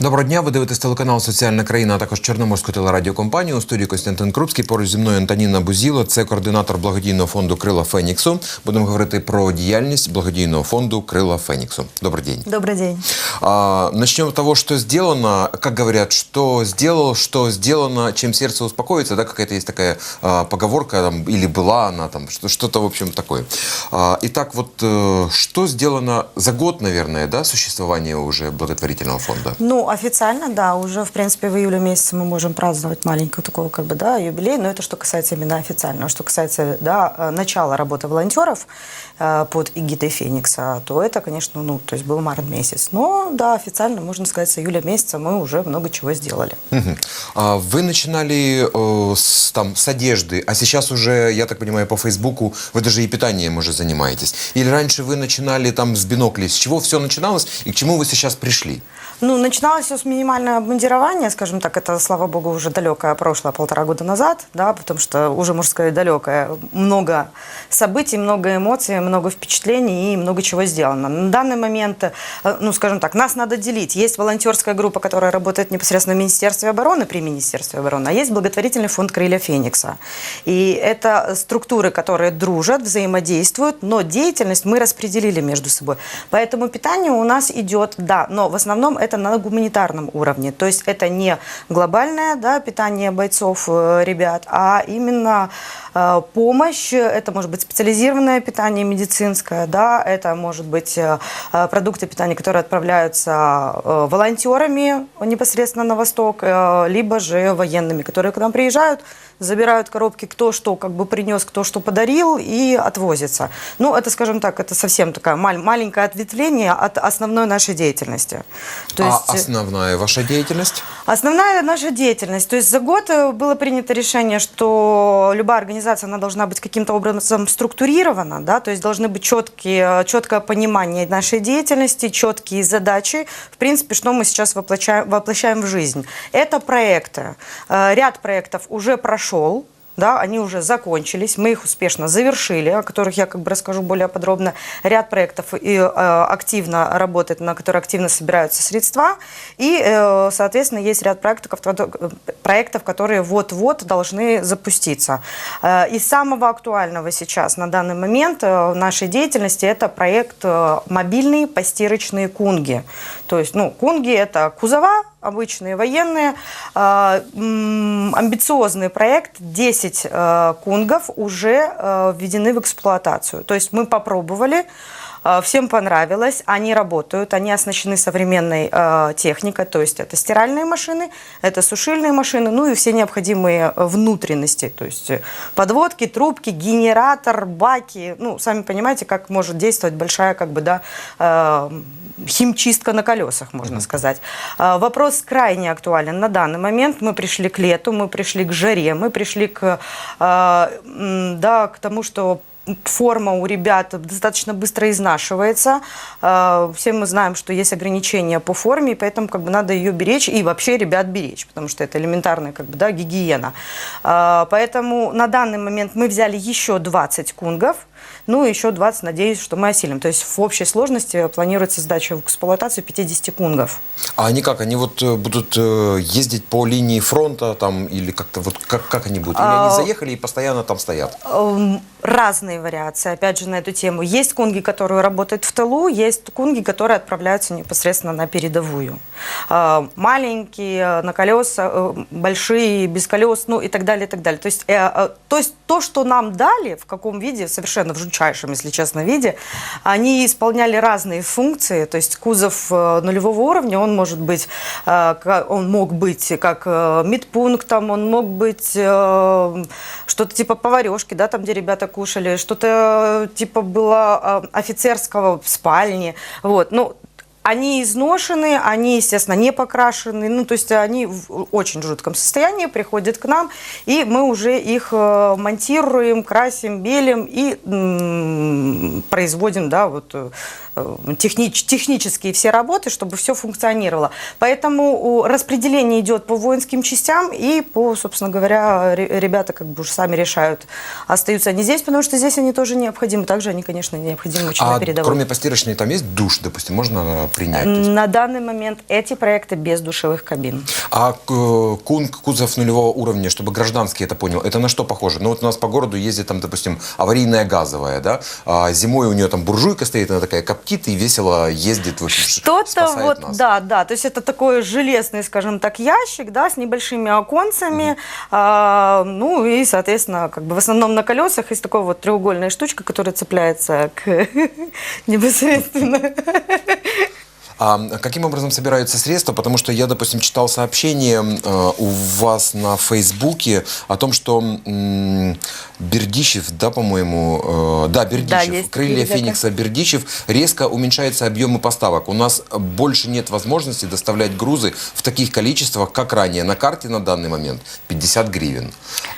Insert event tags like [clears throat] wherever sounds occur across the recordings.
Доброго дня. Ви дивитесь телеканал Соціальна країна, а також Чорноморську телерадіокомпанію. У студії Костянтин Крупський. Поруч зі мною Антоніна Бузіло. Це координатор благодійного фонду Крила Феніксу. Будемо говорити про діяльність благодійного фонду Крила Феніксу. Добрый день. Добрый день. А, начнем с того, что сделано. Как говорят, что сделал, что сделано, чем сердце успокоится. Да, какая-то есть такая а, поговорка, там, или была она, там, что- что-то, в общем, такое. А, итак, вот э, что сделано за год, наверное, да, существования уже благотворительного фонда? Ну, официально, да, уже, в принципе, в июле месяце мы можем праздновать маленькую такого, как бы, да, юбилей, но это что касается именно официального. Что касается, да, э, начала работы волонтеров э, под эгидой Феникса, то это, конечно, ну, то есть был март месяц. Но, да, официально, можно сказать, с июля месяца мы уже много чего сделали. Мгм. А Вы начинали э, с, там, с одежды, а сейчас уже, я так понимаю, по Фейсбуку вы даже и питанием уже занимаетесь. Или раньше вы начинали там с биноклей. С чего все начиналось и к чему вы сейчас пришли? Ну, начиналось все с минимального обмундирования, скажем так, это, слава богу, уже далекое прошлое, полтора года назад, да, потому что уже, можно сказать, далекое. Много событий, много эмоций, много впечатлений и много чего сделано. На данный момент, э, ну, скажем так, нас надо делить. Есть волонтерская группа, которая работает непосредственно в Министерстве обороны, при Министерстве обороны, а есть благотворительный фонд «Крылья Феникса». И это структуры, которые дружат, взаимодействуют, но деятельность мы распределили между собой. Поэтому питание у нас идет, да, но в основном на гуманитарном уровне. То есть это не глобальное да, питание бойцов, э, ребят, а именно э, помощь. Это может быть специализированное питание медицинское, да, это может быть э, продукты питания, которые отправляются волонтерами непосредственно на восток, либо же военными, которые к нам приезжают, забирают коробки, кто что как бы принес, кто что подарил и отвозится. Ну, это, скажем так, это совсем такое маль- маленькое ответвление от основной нашей деятельности. То а есть, э, основная ваша деятельность? Основная наша деятельность. То есть за год э, было принято решение, что любая организация она должна быть каким-то образом структурирована, да, то есть должны быть четкие, четкое понимание нашей деятельности, четкие задачи. В принципе, что мы сейчас воплощаем, воплощаем в жизнь. Это проекты. Э, Ряд проектов уже прошел. Да, они уже закончились, мы их успешно завершили, о которых я как бы расскажу более подробно. Ряд проектов и, э, активно работает, на которые активно собираются средства. И, э, соответственно, есть ряд проектов, кото- проектов которые вот-вот должны запуститься. Э, из самого актуального сейчас на данный момент э, в нашей деятельности это проект э, «Мобильные постирочные кунги». То есть, ну, кунги – это кузова, обычные военные. А, Амбициозный проект, 10 э, кунгов уже э, введены в эксплуатацию. То есть мы попробовали, всем понравилось, они работают, они оснащены современной э, техникой, то есть это стиральные машины, это сушильные машины, ну и все необходимые э, внутренности, то есть э, подводки, трубки, генератор, баки, ну, сами понимаете, как может действовать большая, как бы, да, э, химчистка на колесах, можно сказать. А, Вопрос крайне актуален на данный момент. Мы пришли к лету, мы пришли к жаре, мы пришли к, а, да, к тому, что форма у ребят достаточно быстро изнашивается. А, Все мы знаем, что есть ограничения по форме, поэтому как бы надо ее беречь и вообще ребят беречь, потому что это элементарная как бы, да, гигиена. А, Поэтому на данный момент мы взяли еще 20 кунгов, ну и еще 20, надеюсь, что мы осилим. То есть в общей сложности планируется сдача в эксплуатацию 50 кунгов. А они как? Они вот э, будут э, ездить по линии фронта там или как-то вот как, как они будут? Или они А, заехали и постоянно там стоят? Эм, Разные вариации, опять же, на эту тему. Есть кунги, которые работают в тылу, есть кунги, которые отправляются непосредственно на передовую. Э, Маленькие, на колеса, большие, без колес, ну и так далее, и так далее. То есть, то есть то, что нам дали, в каком виде, совершенно в жутчайшем, если честно, виде, они исполняли разные функции. То есть кузов э, нулевого уровня, он может быть, э, он мог быть как э, медпунктом, он мог быть что-то типа поварешки, да, там, где ребята кушали, что-то типа было офицерского в спальне. Вот, ну, они изношены, они, естественно, не покрашены, ну, то есть они в очень жутком состоянии, приходят к нам, и мы уже их э, монтируем, красим, белим и м, производим, да, вот э, технич- технические все работы, чтобы все функционировало. Поэтому распределение идет по воинским частям и по, собственно говоря, ре- ребята как бы уже сами решают, остаются они здесь, потому что здесь они тоже необходимы. Также они, конечно, необходимы очень на А передовой. кроме постирочной там есть душ, допустим, можно принять? На данный момент эти проекты без душевых кабин. А э, кунг, кузов нулевого уровня, чтобы гражданский это понял, это на что похоже? Ну вот у нас по городу ездит там, допустим, аварийная газовая, да? А зимой у нее там буржуйка стоит, она такая коптит и весело ездит, Что-то вот, нас. да, да, то есть это такой железный, скажем так, ящик, да, с небольшими оконцами, а, ну и, соответственно, как бы в основном на колесах есть такая вот треугольная штучка, которая цепляется к [laughs] непосредственно. А каким образом собираются средства? Потому что я, допустим, читал сообщение э, у вас на Фейсбуке о том, что м, Бердичев, да, по-моему, э, да, Бердичев, есть крылья ребята. Феникса Бердичев, резко уменьшаются объемы поставок. У нас больше нет возможности доставлять грузы в таких количествах, как ранее. На карте на данный момент 50 гривен.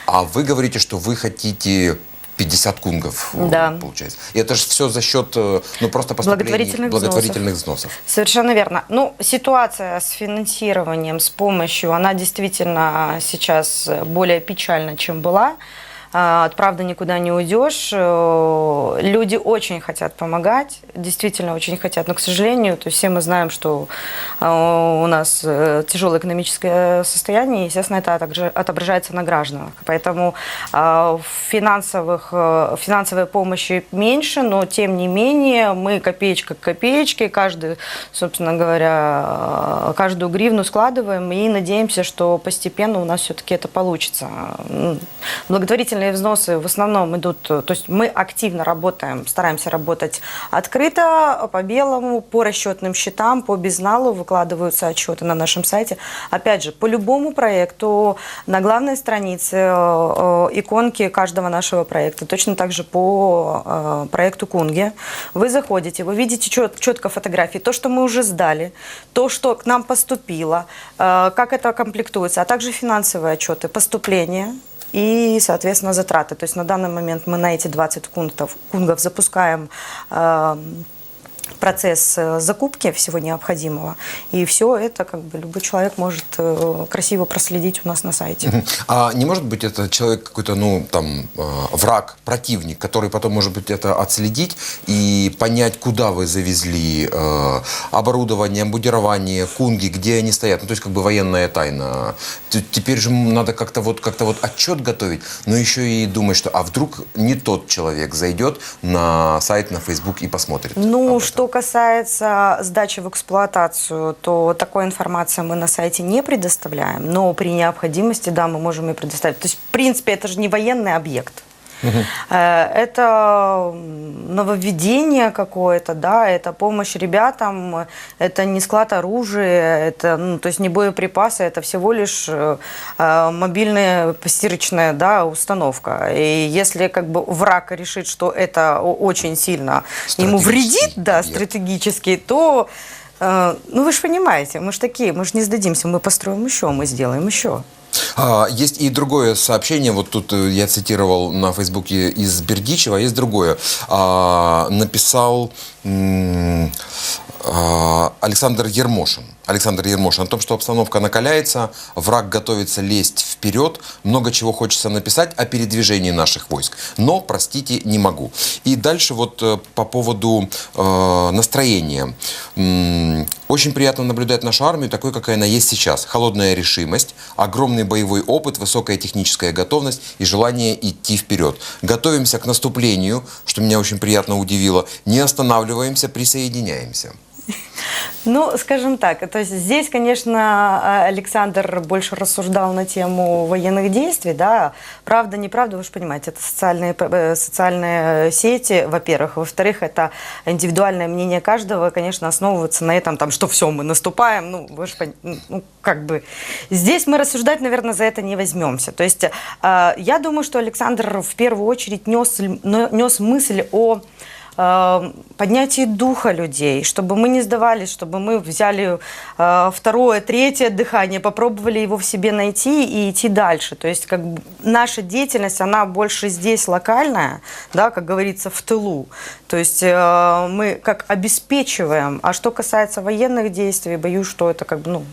А вы говорите, что вы хотите 50 кунгов, э, Да. получается. И это же все за счет, э, ну, просто Благотворительных благотворительных взносов. Совершенно верно. Ну, ситуация с финансированием, с помощью, она действительно сейчас более печальна, чем была. А, От правды никуда не уйдешь. Э, Люди очень хотят помогать, действительно очень хотят, но, к сожалению, то есть все мы знаем, что э, у нас э, тяжелое экономическое состояние, и, естественно, это отображается на гражданах. Поэтому э, финансовых, финансовой помощи меньше, но, тем не менее, мы копеечка к копеечке, каждый, собственно говоря, каждую гривну складываем и надеемся, что постепенно у нас все-таки это получится. М, Благотворительные взносы в основном идут, э, то есть мы активно работаем, стараемся работать открыто, по белому, по расчетным счетам, по безналу выкладываются отчеты на нашем сайте. Опять же, по любому проекту на главной странице э, э, иконки каждого нашего проекта, точно так же по проекту Кунги. Вы заходите, вы видите чет- четко фотографии, то, что мы уже сдали, то, что к нам поступило, как это комплектуется, а также финансовые отчеты, поступления, и, соответственно, затраты. То есть на данный момент мы на эти 20 кунгов, кунгов запускаем э, процесс э, закупки всего необходимого. И все это как бы любой человек может э, красиво проследить у нас на сайте. А не может быть это человек какой-то, ну, там, э, враг, противник, который потом, может быть, это отследить и понять, куда вы завезли оборудование, амбудирование, кунги, где они стоят. Ну, то есть, как бы военная тайна. Теперь же надо как-то вот, как-то вот отчет готовить, но еще и думать, что а вдруг не тот человек зайдет на сайт, на Facebook и посмотрит. Ну, этом. Что касается сдачи в эксплуатацию, то такой информации мы на сайте не предоставляем, но при необходимости, да, мы можем и предоставить. То есть, в принципе, это же не военный объект. Э, Это нововведение какое-то, да, это помощь ребятам, это не склад оружия, это, ну, то есть не боеприпасы, это всего лишь э, э, мобильная постирочная, да, установка. И если как бы враг решит, что это очень сильно ему вредит, да, стратегически, то, ну вы же понимаете, мы же такие, мы же не сдадимся, мы построим еще, мы сделаем еще. А, Есть и другое сообщение, вот тут э, я цитировал на Фейсбуке из Бердичева, есть другое. А, Написал а, Александр Ермошин. Александр Ермошин о том, что обстановка накаляется, враг готовится лезть вперед, много чего хочется написать о передвижении наших войск. Но, простите, не могу. И дальше вот э, по поводу э, настроения. Очень приятно наблюдать нашу армию такой, какая она есть сейчас. Холодная решимость, огромный боевой опыт, высокая техническая готовность и желание идти вперед. Готовимся к наступлению, что меня очень приятно удивило. Не останавливаемся, присоединяемся. Ну, скажем так, то есть здесь, конечно, Александр больше рассуждал на тему военных действий, да, правда, неправда, вы же понимаете, это социальные, э, социальные сети, во-первых, во-вторых, это индивидуальное мнение каждого, конечно, основываться на этом, там, что все, мы наступаем, ну, вы же пон- ну, как бы, здесь мы рассуждать, наверное, за это не возьмемся, то есть э, я думаю, что Александр в первую очередь нес, нес мысль о поднятии духа людей, чтобы мы не сдавались, чтобы мы взяли э, второе, третье дыхание, попробовали его в себе найти и идти дальше. То есть как наша деятельность, она больше здесь локальная, да, как говорится, в тылу. То есть э, мы как обеспечиваем. А что касается военных действий, боюсь, что это как бы, ну,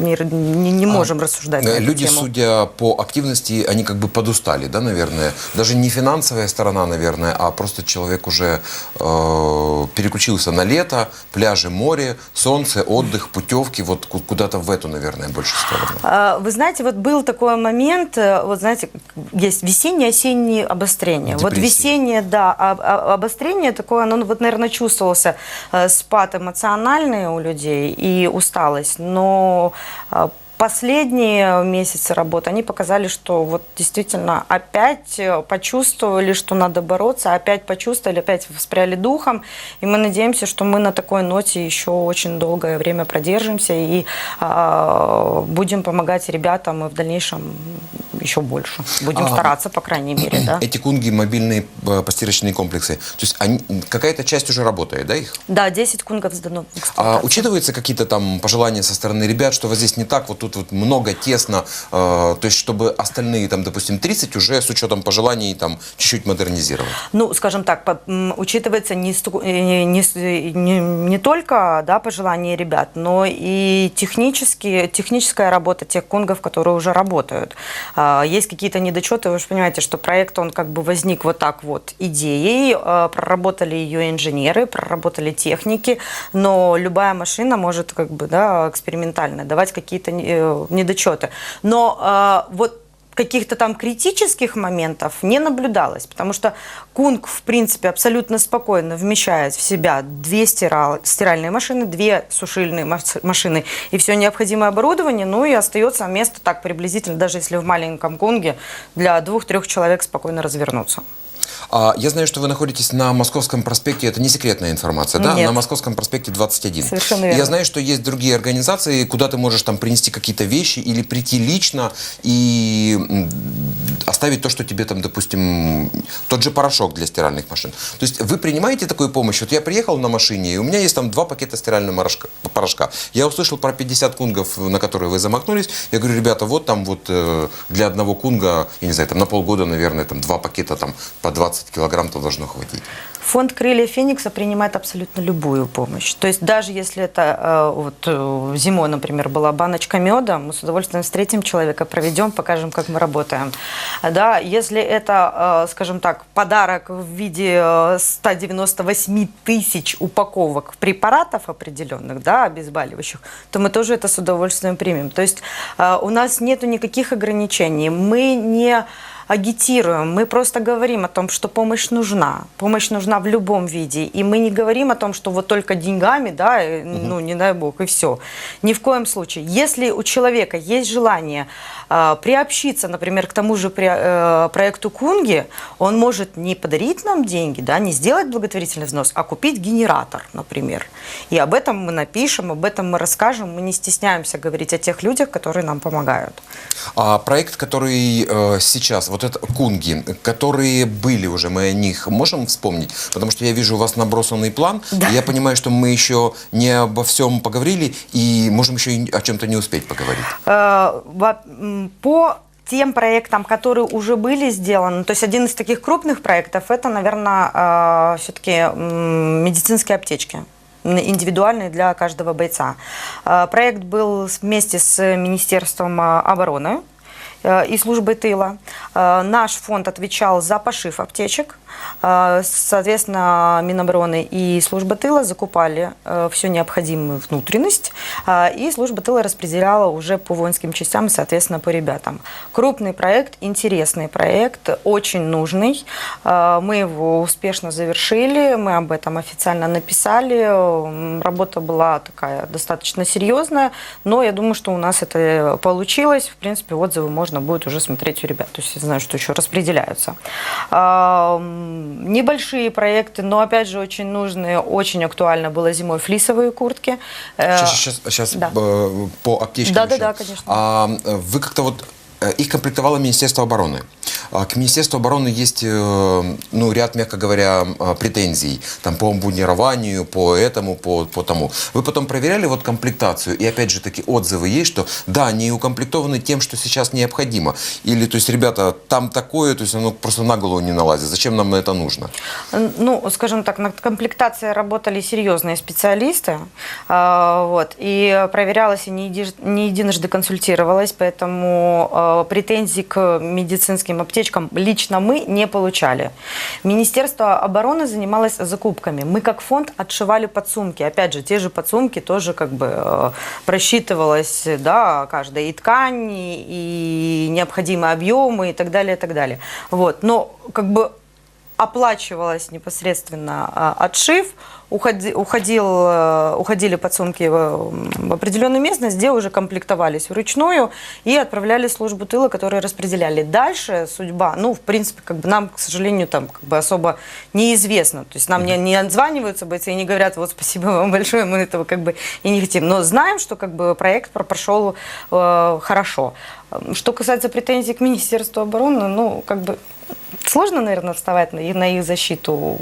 мир не, не можем рассуждать. на Э, Люди, тему. судя по активности, они как бы подустали, да, наверное. Даже не финансовая сторона, наверное, а просто человек уже э, переключился на лето, пляжи, море, солнце, отдых, путевки, вот ку- куда-то в эту, наверное, больше сторону. А, Вы знаете, вот был такой момент, э, вот знаете, есть весеннее, осеннее обострение. Вот Депрессия. весеннее, да, а- а- обострение такое, оно вот, наверное, чувствовался э, спад эмоциональный у людей и усталость, но э, Последние месяцы работы, они показали, что вот действительно опять э, почувствовали, что надо бороться, опять почувствовали, опять воспряли духом, и мы надеемся, что мы на такой ноте еще очень долгое время продержимся и а, будем помогать ребятам и в дальнейшем еще больше. Будем А, стараться, по крайней мере, [clears throat] да. Эти кунги, мобильные э, постирочные комплексы, то есть они- какая-то часть уже работает, да, их? Да, 10 кунгов сдано. А учитываются какие-то там пожелания со стороны ребят, что вот здесь не так, вот тут вот много, тесно, э, то есть чтобы остальные там, допустим, 30 уже с учетом пожеланий там чуть-чуть модернизировать? Ну, скажем так, по- учитывается не, э, не, э, не, не только да, пожелания ребят, но и технические, техническая работа тех кунгов, которые уже работают. А, Есть какие-то недочеты, вы же понимаете, что проект, он как бы возник вот так вот идеей, э, проработали ее инженеры, проработали техники, но любая машина может как бы, да, экспериментально давать какие-то э, недочеты. Но э, вот каких-то там критических моментов не наблюдалось, потому что Кунг, в принципе, абсолютно спокойно вмещает в себя две стирал, стиральные машины, две сушильные машины и все необходимое оборудование, ну и остается место так приблизительно, даже если в маленьком Кунге, для двух-трех человек спокойно развернуться. А, я знаю, что вы находитесь на Московском проспекте, это не секретная информация, да? Нет. На Московском проспекте 21. Совершенно верно. Я знаю, что есть другие организации, куда ты можешь там принести какие-то вещи или прийти лично и оставить то, что тебе там, допустим, тот же порошок для стиральных машин. То есть вы принимаете такую помощь? Вот я приехал на машине, и у меня есть там два пакета стирального морошка- порошка. Я услышал про 50 кунгов, на которые вы замахнулись. Я говорю, ребята, вот там вот э, для одного кунга, я не знаю, там на полгода, наверное, там два пакета там по 20 килограмм-то должно хватить. Фонд «Крылья Феникса» принимает абсолютно любую помощь. То есть даже если это э, вот, э, зимой, например, была баночка меда, мы с удовольствием встретим человека, проведем, покажем, как мы работаем. Да, если это, э, скажем так, подарок в виде э, 198 тысяч упаковок препаратов определенных, да, обезболивающих, то мы тоже это с удовольствием примем. То есть у нас нету никаких ограничений. Мы не агитируем, мы просто говорим о том, что помощь нужна. Помощь нужна в любом виде. И мы не говорим о том, что вот только деньгами, да, и, ну, не дай бог, и все. Ни в коем случае. Если у человека есть желание э, приобщиться, например, к тому же при- э, проекту Кунги, он может не подарить нам деньги, да, не сделать благотворительный взнос, а купить генератор, например. И об этом мы напишем, об этом мы расскажем, мы не стесняемся говорить о тех людях, которые нам помогают. А проект, который э, сейчас, вот это Кунги, которые были уже, мы о них можем вспомнить? Потому что я вижу у вас набросанный план, и я понимаю, что мы еще не обо всем поговорили, и можем еще и о чем-то не успеть поговорить. Э, По тем проектам, которые уже были сделаны, то есть один из таких крупных проектов, это, наверное, все-таки медицинские аптечки м, индивидуальные для каждого бойца. Э, Проект был вместе с Министерством э, обороны э, и службой тыла. Э, Наш фонд отвечал за пошив аптечек. Э, Соответственно, Минобороны и служба тыла закупали э, всю необходимую внутренность, э, и служба тыла распределяла уже по воинским частям соответственно, по ребятам. Крупный проект, интересный проект, очень нужный. Э, Мы его успешно завершили, мы об этом официально написали. Работа была такая достаточно серьезная, но я думаю, что у нас это получилось. В принципе, отзывы можно будет уже смотреть у ребят. То есть я знаю, что еще распределяются. Небольшие проекты, но опять же очень нужные, очень актуально было зимой флисовые куртки. Э, Сейчас, сейчас, сейчас да. э, по аптечкам Да, да, еще. да, конечно. А, э, вы как-то вот их комплектовало Министерство обороны. А К Министерству обороны есть э, ну, ряд, мягко говоря, э, претензий там, по обмундированию, по этому, по, по тому. Вы потом проверяли вот комплектацию, и опять же таки отзывы есть, что да, они укомплектованы тем, что сейчас необходимо. Или, то есть, ребята, там такое, то есть оно просто на голову не налазит. Зачем нам это нужно? Ну, скажем так, над комплектацией работали серьезные специалисты, а, вот, и проверялась и не не единожды консультировалась, поэтому а, претензий к медицинским аптечкам лично мы не получали. Министерство обороны занималось закупками. Мы как фонд отшивали подсумки. Опять же, те же подсумки тоже как бы э, просчитывалось, да, каждая и ткань, и необходимые объемы и так далее, и так далее. Вот. Но как бы оплачивалась непосредственно а, отшив, уходи- уходил, э, уходили подсумки в, определенную местность, где уже комплектовались вручную и отправляли службу тыла, которые распределяли. Дальше судьба, ну, в принципе, как бы нам, к сожалению, там как бы особо неизвестно. То есть нам не, не отзваниваются бойцы и не говорят, вот спасибо вам большое, мы этого как бы и не хотим. Но знаем, что как бы проект про- прошел э, хорошо. Что касается претензий к Министерству обороны, ну, как бы сложно, наверное, вставать на, на их защиту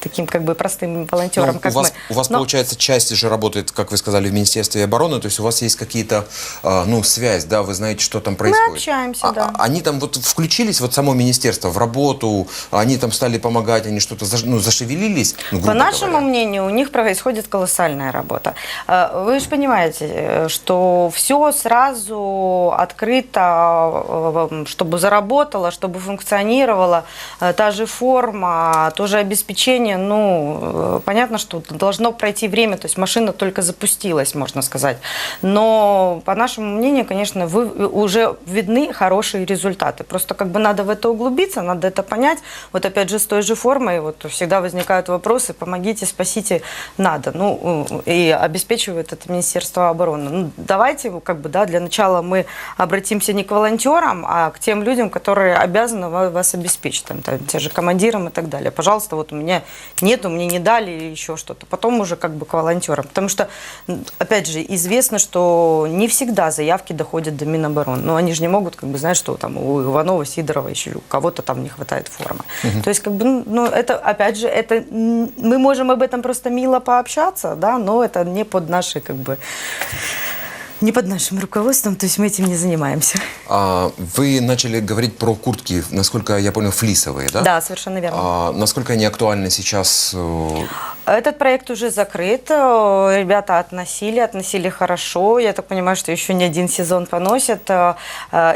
таким как бы простым волонтерам, Ну, как у вас, мы. у вас Но- получается, часть же работает, как вы сказали, в Министерстве обороны, то есть у вас есть какие-то, а, ну, связь, да, вы знаете, что там происходит. общаемся, А- да. а Они там вот включились, вот само министерство, в работу, они там стали помогать, они что-то, заш- ну, зашевелились, ну, По нашему говоря. мнению, у них происходит колоссальная работа. Э, Вы же понимаете, что все сразу открыто, чтобы заработало, чтобы функционировало, та же форма, то же обеспечение, ну, э, понятно, что должно пройти время, то есть машина только запустилась, можно сказать. Но, по нашему мнению, конечно, вы, уже видны хорошие результаты. Просто как бы надо в это углубиться, надо это понять. Вот опять же с той же формой вот всегда возникают вопросы, помогите, спасите, надо. Ну, э, и обеспечивает это Министерство обороны. Ну, давайте, как бы, да, для начала мы обратимся не к волонтерам, а к тем людям, которые обязаны ва- вас обеспечить, там, там, те же командирам и так далее. Пожалуйста, вот у меня нету, мне не дали или еще что-то. Потом уже как бы к волонтерам. Потому что, опять же, известно, что не всегда заявки доходят до Минобороны. Но они же не могут, как бы, знать, что там у Иванова, Сидорова еще у кого-то там не хватает формы. То есть, как бы, ну, это, опять же, это мы можем об этом просто мило пообщаться, да, но это не под нашей, как бы, не под нашим руководством, то есть мы этим не занимаемся. А, вы начали говорить про куртки, насколько я понял, флисовые, да? Да, совершенно верно. А, насколько они актуальны сейчас? э, Этот проект уже закрыт. Э, Ребята относили, относили хорошо. Я так понимаю, что еще не один сезон поносят. Э,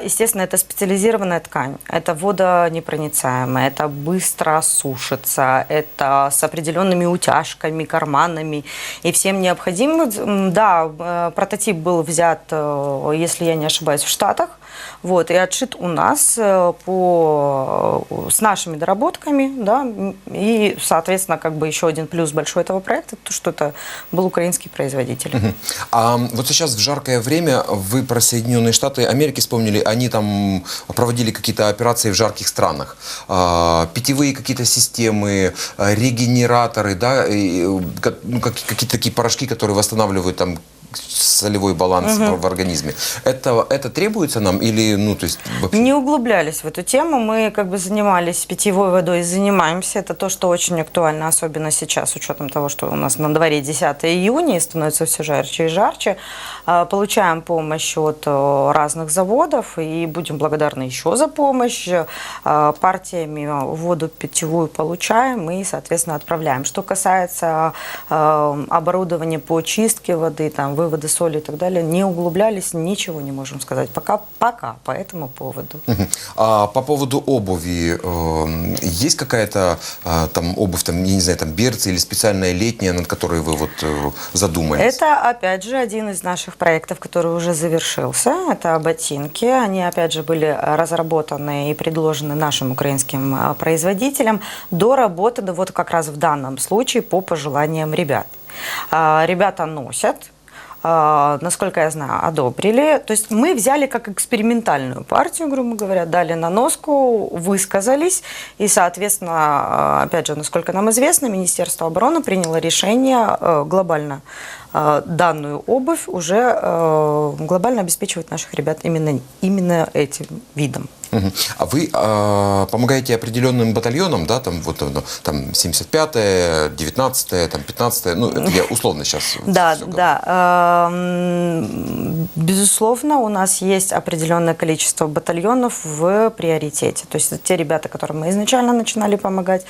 Естественно, это специализированная ткань. Это водонепроницаемая, это быстро сушится, это с определенными утяжками, карманами и всем необходимым. Да, прототип был взят, э, если я не ошибаюсь, в Штатах. Вот, и отшит у нас э, по, э, с нашими доработками, да, и, соответственно, как бы еще один плюс большой этого проекта, то, что это был украинский производитель. А вот сейчас в жаркое время вы про Соединенные Штаты Америки вспомнили, они там проводили какие-то операции в жарких странах. А, питьевые какие-то системы, а, регенераторы, да, э, ну, как- какие-то такие порошки, которые восстанавливают там солевой баланс в, в организме. Это, это требуется нам или, ну, то есть вообще... Не углублялись в эту тему. Мы как бы занимались питьевой водой занимаемся. Это то, что очень актуально, особенно сейчас, с учетом того, что у нас на дворе 10 июня и становится все жарче и жарче. А, Получаем помощь от э, разных заводов и будем благодарны еще за помощь. А, Партиями воду питьевую получаем и, соответственно, отправляем. Что касается э, оборудования по чистке воды, там, вывода соли и так далее, не углублялись, ничего не можем сказать. Пока, пока по этому поводу. А по поводу обуви, э, есть какая-то э, там обувь, там, я не знаю, там берцы или специальная летняя, над которой вы вот э, задумались? Это, опять же, один из наших проектов, который уже завершился. Это ботинки. Они, опять же, были разработаны и предложены нашим украинским а, производителям до работы, да вот как раз в данном случае по пожеланиям ребят. А, Ребята носят, насколько я знаю, одобрили. То есть мы взяли как экспериментальную партию, грубо говоря, дали на носку, высказались, и, соответственно, а, опять же, насколько нам известно, Министерство обороны приняло решение э, глобально данную обувь уже э, глобально обеспечивать наших ребят именно, именно этим видом. А вы а, помогаете определенным батальонам, да, там вот ну, там 75-е, 19-е, там 15-е, ну это я условно сейчас. [laughs] Да, да. Эм, Безусловно, у нас есть определенное количество батальонов в приоритете. То есть это те ребята, которым мы изначально начинали помогать,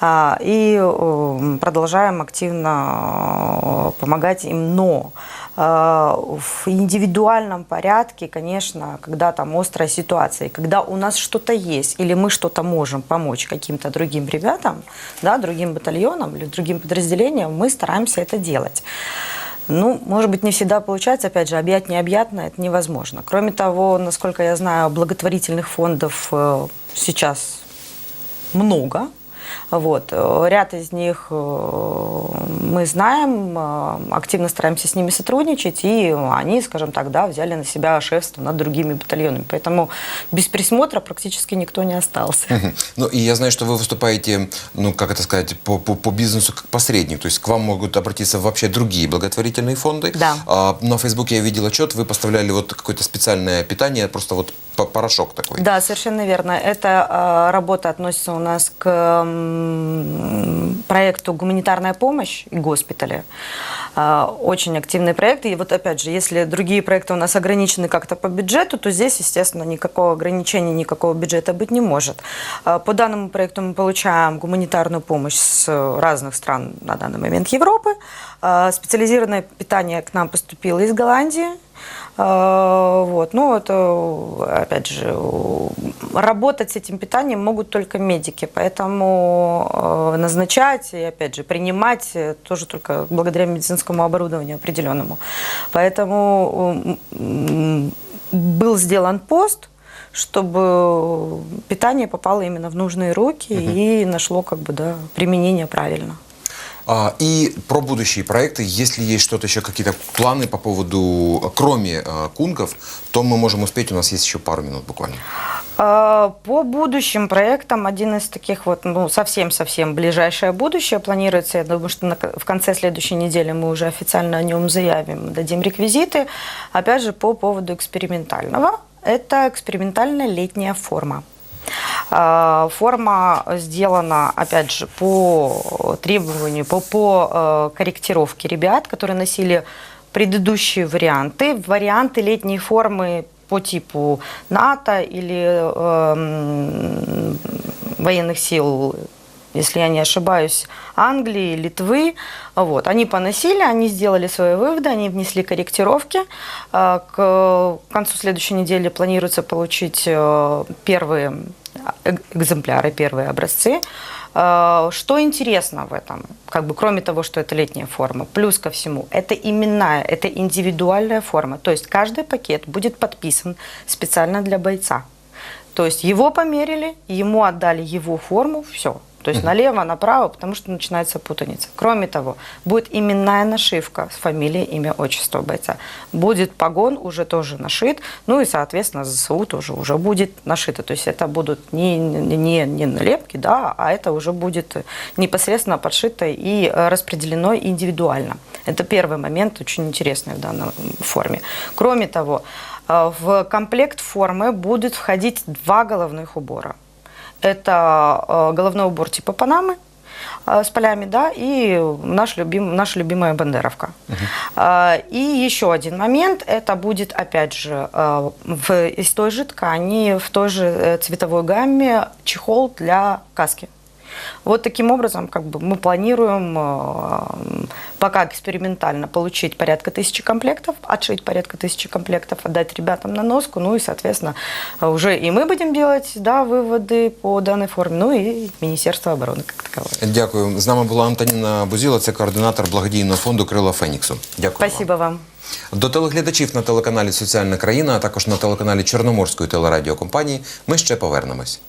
а, и э, продолжаем активно э, помогать им. Но э, в индивидуальном порядке, конечно, когда там острая ситуация, когда у нас что-то есть, или мы что-то можем помочь каким-то другим ребятам, да, другим батальонам или другим подразделениям, мы стараемся это делать. Ну, может быть, не всегда получается, опять же, объять необъятно, это невозможно. Кроме того, насколько я знаю, благотворительных фондов э, сейчас много. Вот. э, Ряд из них э, мы знаем, э, активно стараемся с ними сотрудничать, и они, скажем так, да, взяли на себя шефство над другими батальонами. Поэтому без присмотра практически никто не остался. Ну, и я знаю, что вы выступаете, ну, как это сказать, по, по, по бизнесу как посредник. То есть к вам могут обратиться вообще другие благотворительные фонды. Да. А, на Фейсбуке я видел отчет, вы поставляли вот какое-то специальное питание, просто вот порошок такой. Да, совершенно верно. Эта работа относится у нас к проекту «Гуманитарная помощь» и госпитали. Э, очень активный проект. И вот опять же, если другие проекты у нас ограничены как-то по бюджету, то здесь, естественно, никакого ограничения, никакого бюджета быть не может. Э, По данному проекту мы получаем гуманитарную помощь с разных стран на данный момент Европы. Э, Специализированное питание к нам поступило из Голландии. Э, Вот. Ну, это, опять же, работать с этим питанием могут только медики, поэтому э, назначать и, опять же, принимать э, тоже только благодаря медицинскому оборудованию определенному. Поэтому был сделан пост, чтобы питание попало именно в нужные руки и нашло как бы, да, применение правильно. А, и про будущие проекты, если есть что-то еще, какие-то планы по поводу, кроме а, кунгов, то мы можем успеть, у нас есть еще пару минут буквально. А, По будущим проектам, один из таких вот, ну, совсем-совсем ближайшее будущее планируется, я думаю, что на- в конце следующей недели мы уже официально о нем заявим, дадим реквизиты. Опять же, по поводу экспериментального, это экспериментальная летняя форма. А, Форма сделана, опять же, по требованию, по, по э, корректировке ребят, которые носили предыдущие варианты. Варианты летней формы по типу НАТО или эм, военных сил, если я не ошибаюсь, Англии, Литвы. Вот. Они поносили, они сделали свои выводы, они внесли корректировки. Э, К концу следующей недели планируется получить э, первые э- экземпляры, первые образцы. Э, Что интересно в этом, как бы кроме того, что это летняя форма, плюс ко всему, это именная, это индивидуальная форма. То есть каждый пакет будет подписан специально для бойца. То есть его померили, ему отдали его форму, все. То есть налево, направо, потому что начинается путаница. Кроме того, будет именная нашивка с фамилией, имя, отчество бойца. Будет погон уже тоже нашит, ну и, соответственно, ЗСУ тоже уже будет нашито. То есть это будут не, не, не налепки, да, а это уже будет непосредственно подшито и распределено индивидуально. Это первый момент, очень интересный в данной форме. Кроме того, э, в комплект формы будут входить два головных убора. Это э, головной убор типа Панамы э, с полями, да, и наш любим, наша любимая бандеровка. Э, И еще один момент, это будет, опять же, в, из той же ткани, в той же цветовой гамме чехол для каски. Вот таким образом как бы мы планируем э, пока экспериментально получить порядка тысячи комплектов, отшить порядка тысячи комплектов, отдать ребятам на носку, ну и, соответственно, уже и мы будем делать да, выводы по данной форме, ну и Министерство обороны как таковое. Дякую. З нами була Антоніна Бузіла, це координатор благодійного фонду Крила Феніксу. Дякую. вам. Спасибо вам. До телеглядачів на телеканалі Соціальна країна, а також на телеканалі Чорноморської телерадіокомпанії ми ще повернемось.